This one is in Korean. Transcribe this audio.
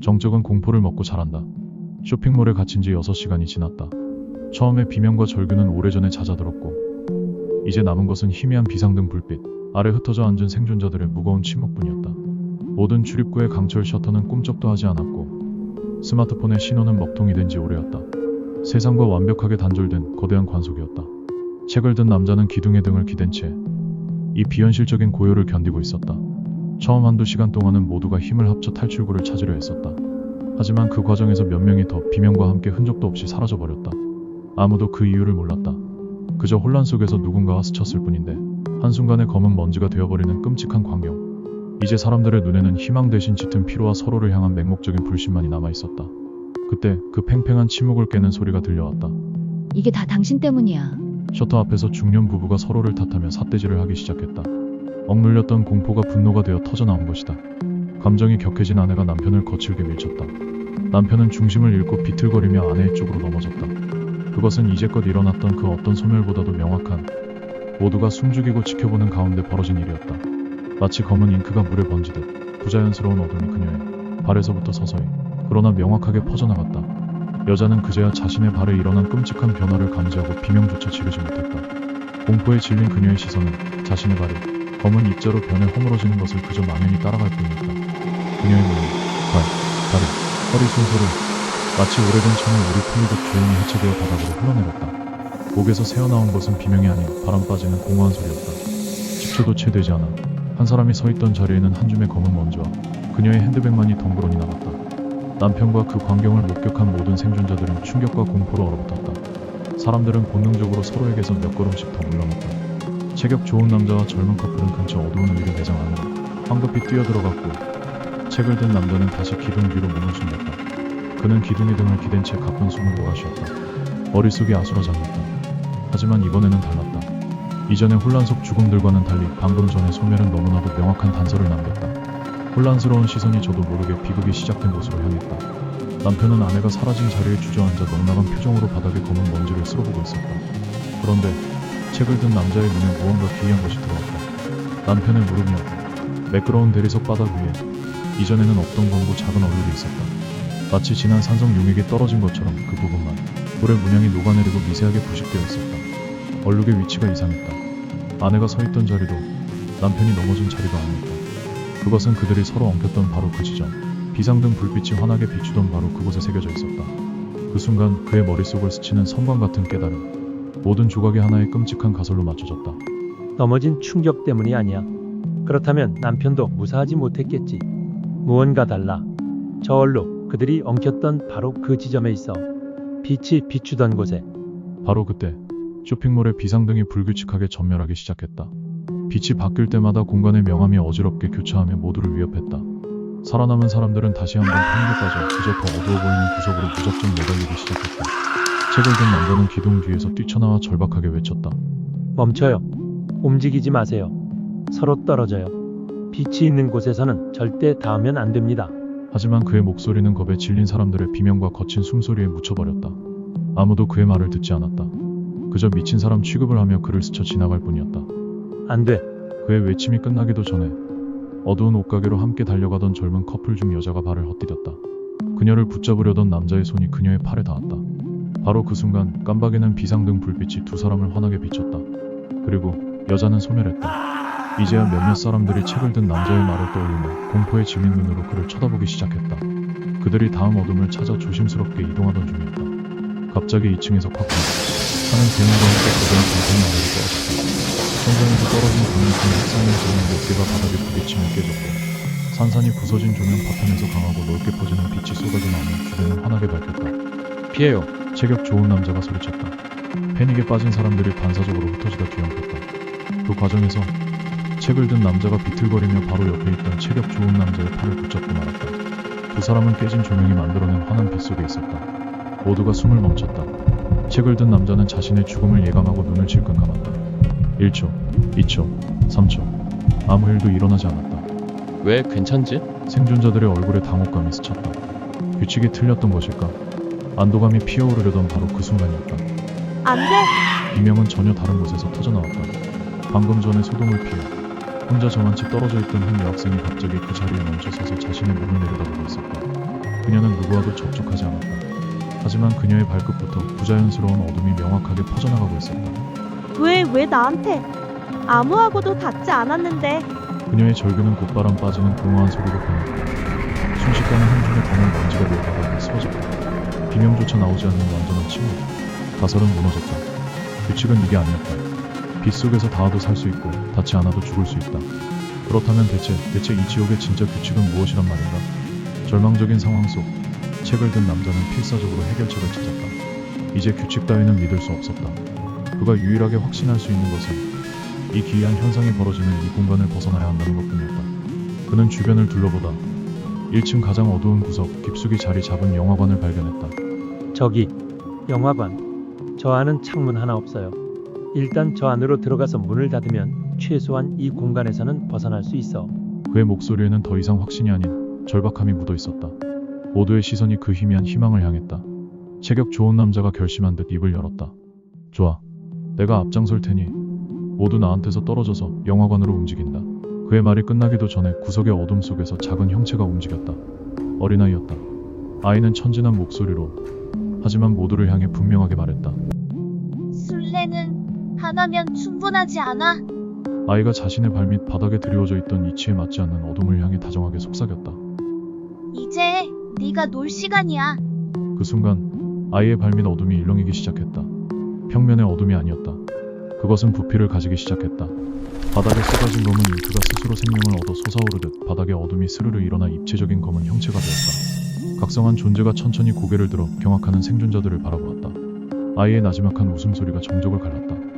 정적은 공포를 먹고 자란다. 쇼핑몰에 갇힌 지 6시간이 지났다. 처음에 비명과 절규는 오래전에 잦아들었고 이제 남은 것은 희미한 비상등 불빛 아래 흩어져 앉은 생존자들의 무거운 침묵뿐이었다. 모든 출입구의 강철 셔터는 꿈쩍도 하지 않았고 스마트폰의 신호는 먹통이 된 지 오래였다. 세상과 완벽하게 단절된 거대한 관속이었다. 책을 든 남자는 기둥의 등을 기댄 채 이 비현실적인 고요를 견디고 있었다. 처음 한두 시간 동안은 모두가 힘을 합쳐 탈출구를 찾으려 했었다. 하지만 그 과정에서 몇 명이 더 비명과 함께 흔적도 없이 사라져버렸다. 아무도 그 이유를 몰랐다. 그저 혼란 속에서 누군가가 스쳤을 뿐인데 한순간에 검은 먼지가 되어버리는 끔찍한 광경. 이제 사람들의 눈에는 희망 대신 짙은 피로와 서로를 향한 맹목적인 불신만이 남아있었다. 그때 그 팽팽한 침묵을 깨는 소리가 들려왔다. 이게 다 당신 때문이야. 셔터 앞에서 중년 부부가 서로를 탓하며 삿대질을 하기 시작했다. 억눌렸던 공포가 분노가 되어 터져나온 것이다. 감정이 격해진 아내가 남편을 거칠게 밀쳤다. 남편은 중심을 잃고 비틀거리며 아내의 쪽으로 넘어졌다. 그것은 이제껏 일어났던 그 어떤 소멸보다도 명확한 모두가 숨죽이고 지켜보는 가운데 벌어진 일이었다. 마치 검은 잉크가 물에 번지듯 부자연스러운 어둠이 그녀의 발에서부터 서서히 그러나 명확하게 퍼져나갔다. 여자는 그제야 자신의 발에 일어난 끔찍한 변화를 감지하고 비명조차 지르지 못했다. 공포에 질린 그녀의 시선은 자신의 발이 검은 입자로 변해 허물어지는 것을 그저 망연히 따라갈 뿐이었다. 그녀의 몸이 발, 다리, 허리 순서를 마치 오래된 천을 우리 풀리듯 조용히 해체되어 바닥으로 흘러내렸다. 목에서 새어나온 것은 비명이 아닌 바람 빠지는 공허한 소리였다. 10초도 채 되지 않아 한 사람이 서 있던 자리에는 한 줌의 검은 먼지와 그녀의 핸드백만이 덩그러니 남았다. 남편과 그 광경을 목격한 모든 생존자들은 충격과 공포로 얼어붙었다. 사람들은 본능적으로 서로에게서 몇 걸음씩 더 물러났다. 체격 좋은 남자와 젊은 커플은 근처 어두운 의류 매장 안으로 황급히 뛰어들어갔고 책을 든 남자는 다시 기둥 뒤로 몸을 숨겼다. 그는 기둥의 등을 기댄 채 가쁜 숨을 몰아쉬었다. 머릿속이 아수라장했다. 하지만 이번에는 달랐다. 이전의 혼란 속 죽음들과는 달리 방금 전의 소멸은 너무나도 명확한 단서를 남겼다. 혼란스러운 시선이 저도 모르게 비극이 시작된 곳으로 향했다. 남편은 아내가 사라진 자리에 주저앉아 넉나간 표정으로 바닥에 검은 먼지를 쓸어보고 있었다. 그런데 책을 든 남자의 눈에 무언가 기이한 것이 들어왔다. 남편의 무릎이었다. 매끄러운 대리석 바닥 위에 이전에는 없던 검고 작은 얼룩이 있었다. 마치 지난 산성 용액이 떨어진 것처럼 그 부분만 불의 문양이 녹아내리고 미세하게 부식되어 있었다. 얼룩의 위치가 이상했다. 아내가 서 있던 자리도 남편이 넘어진 자리도 아니었다. 그것은 그들이 서로 엉켰던 바로 그 지점. 비상등 불빛이 환하게 비추던 바로 그곳에 새겨져 있었다. 그 순간 그의 머릿속을 스치는 성광 같은 깨달음. 모든 조각이 하나의 끔찍한 가설로 맞춰졌다. 넘어진 충격 때문이 아니야. 그렇다면 남편도 무사하지 못했겠지. 무언가 달라. 저 얼룩 그들이 엉켰던 바로 그 지점에 있어. 빛이 비추던 곳에 바로 그때 쇼핑몰의 비상등이 불규칙하게 전멸하기 시작했다. 빛이 바뀔 때마다 공간의 명암이 어지럽게 교차하며 모두를 위협했다. 살아남은 사람들은 다시 한번 패닉에 빠져 그저 더 어두워 보이는 구석으로 무작정 매달리기 시작했다. 책을 든 남자는 기둥 뒤에서 뛰쳐나와 절박하게 외쳤다. 멈춰요. 움직이지 마세요. 서로 떨어져요. 빛이 있는 곳에서는 절대 닿으면 안 됩니다. 하지만 그의 목소리는 겁에 질린 사람들의 비명과 거친 숨소리에 묻혀버렸다. 아무도 그의 말을 듣지 않았다. 그저 미친 사람 취급을 하며 그를 스쳐 지나갈 뿐이었다. 안 돼. 그의 외침이 끝나기도 전에 어두운 옷가게로 함께 달려가던 젊은 커플 중 여자가 발을 헛디뎠다. 그녀를 붙잡으려던 남자의 손이 그녀의 팔에 닿았다. 바로 그 순간 깜박이는 비상등 불빛이 두 사람을 환하게 비췄다. 그리고 여자는 소멸했다. 이제야 몇몇 사람들이 책을 든 남자의 말을 떠올리며 공포에 지민 눈으로 그를 쳐다보기 시작했다. 그들이 다음 어둠을 찾아 조심스럽게 이동하던 중이었다. 갑자기 2층에서 콱콱 하는 대문과 함께 거대한 방탄이 아래로 떨어졌다. 천장에서 떨어진 긴 흑산의 조명 몇 개가 바닥에 부딪히며 깨졌고 산산이 부서진 조명 파편에서 강하고 넓게 퍼지는 빛이 쏟아져 나오며 주변은 환하게 밝혔다. 피해요. 체격 좋은 남자가 소리쳤다. 패닉에 빠진 사람들이 반사적으로 흩어지다 뒤엉켰다. 그 과정에서 책을 든 남자가 비틀거리며 바로 옆에 있던 체격 좋은 남자의 팔을 붙잡고 말았다. 두 사람은 깨진 조명이 만들어낸 환한 빛 속에 있었다. 모두가 숨을 멈췄다. 책을 든 남자는 자신의 죽음을 예감하고 눈을 질끈 감았다. 1초, 2초, 3초. 아무 일도 일어나지 않았다. 왜 괜찮지? 생존자들의 얼굴에 당혹감이 스쳤다. 규칙이 틀렸던 것일까? 안도감이 피어오르려던 바로 그 순간이었다. 안 돼! 비명은 전혀 다른 곳에서 터져나왔다. 방금 전에 소동을 피해 혼자 저만치 떨어져 있던 한 여학생이 갑자기 그 자리에 멈춰서서 자신의 몸을 내려다보고 있었다. 그녀는 누구와도 접촉하지 않았다. 하지만 그녀의 발끝부터 부자연스러운 어둠이 명확하게 퍼져나가고 있었다. 왜, 왜 나한테? 아무하고도 닿지 않았는데. 그녀의 절규는 곧바람 빠지는 공허한 소리로 변했다. 순식간에 한 줌의 검은 먼지가 내 바닥에 쓰러졌다. 비명조차 나오지 않는 완전한 침묵. 가설은 무너졌다. 규칙은 이게 아니었다. 빛 속에서 닿아도 살 수 있고 닿지 않아도 죽을 수 있다. 그렇다면 대체 대체 이 지옥의 진짜 규칙은 무엇이란 말인가? 절망적인 상황 속 책을 든 남자는 필사적으로 해결책을 찾았다. 이제 규칙 따위는 믿을 수 없었다. 그가 유일하게 확신할 수 있는 것은 이 기이한 현상이 벌어지는 이 공간을 벗어나야 한다는 것뿐이었다. 그는 주변을 둘러보다 1층 가장 어두운 구석 깊숙이 자리 잡은 영화관을 발견했다. 저기 영화관. 저 안은 창문 하나 없어요. 일단 저 안으로 들어가서 문을 닫으면 최소한 이 공간에서는 벗어날 수 있어. 그의 목소리에는 더 이상 확신이 아닌 절박함이 묻어 있었다. 모두의 시선이 그 희미한 희망을 향했다. 체격 좋은 남자가 결심한 듯 입을 열었다. 좋아. 내가 앞장설 테니 모두 나한테서 떨어져서 영화관으로 움직인다. 그의 말이 끝나기도 전에 구석의 어둠 속에서 작은 형체가 움직였다. 어린아이였다. 아이는 천진한 목소리로 하지만 모두를 향해 분명하게 말했다. 술래는 하나면 충분하지 않아? 아이가 자신의 발밑 바닥에 드리워져 있던 이치에 맞지 않는 어둠을 향해 다정하게 속삭였다. 이제 네가 놀 시간이야. 그 순간 아이의 발밑 어둠이 일렁이기 시작했다. 평면의 어둠이 아니었다. 그것은 부피를 가지기 시작했다. 바닥에 쏟아진 검은 잉크가 스스로 생명을 얻어 솟아오르듯 바닥의 어둠이 스르르 일어나 입체적인 검은 형체가 되었다. 각성한 존재가 천천히 고개를 들어 경악하는 생존자들을 바라보았다. 아이의 나지막한 웃음소리가 정적을 갈랐다.